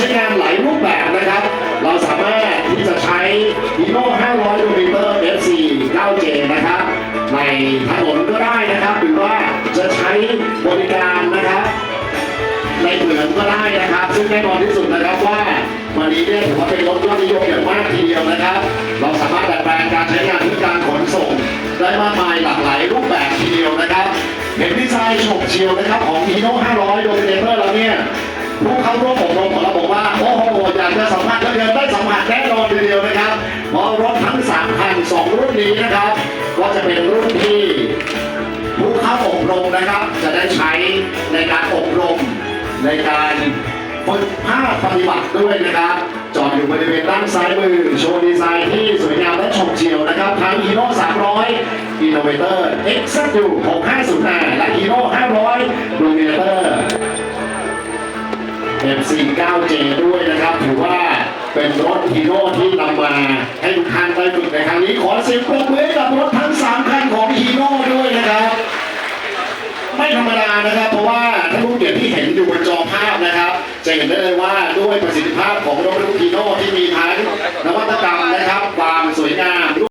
ช้งานหลายรูปแบบนะครับ เราสามารถที่จะใช้ Hino 500 mm FC 9J นะครับ ในถนนก็ได้นะครับ หรือว่าจะใช้บริการนะครับ ในเหมืองก็ได้นะครับ ซึ่งแน่นอนที่สุดนะครับว่าวันนี้เนี่ยถือว่าเป็นรถยอดนิยมอย่างมากทีเดียวนะครับ เราสามารถดัดแปลงการใช้งานเพื่อการขนส่ง ได้มากมายหลากหลายรูปแบบทีเดียวนะครับเห็นดีไซน์โฉบเฉียวนะครับของ Hino 500 Dominator แล้วเนี่ยผู้เข้าร่วมอบรมของเรา ราะรถทั้ง3คัน2รุ่นนี้นะครับ ก็จะเป็นรุ่นที่ผู้เข้าอบรมนะครับ จะได้ใช้ในการอบรมในการฝึกภาคปฏิบัติด้วยนะครับ จอดอยู่บริเวณด้านซ้ายมือ โชว์ดีไซน์ที่สวยงามและฉกเฉียวนะครับทั้ง Hino 300 Innovator XU 650และ Hino 500 Dominator MC 9J ด้วยนะครับถือว่า เป็นรถฮีโร่ที่นำมาให้ทุกท่านได้ฝึกในครั้งนี้ขอเสียงปรบมือให้กับรถทั้งสามคันของฮีโร่ด้วยนะครับ ไม่ธรรมดานะครับ เพราะว่าท่านผู้เกียรติที่เห็นอยู่บนจอภาพนะครับ จะเห็นได้เลยว่าด้วยประสิทธิภาพของรถบรรทุกฮีโน่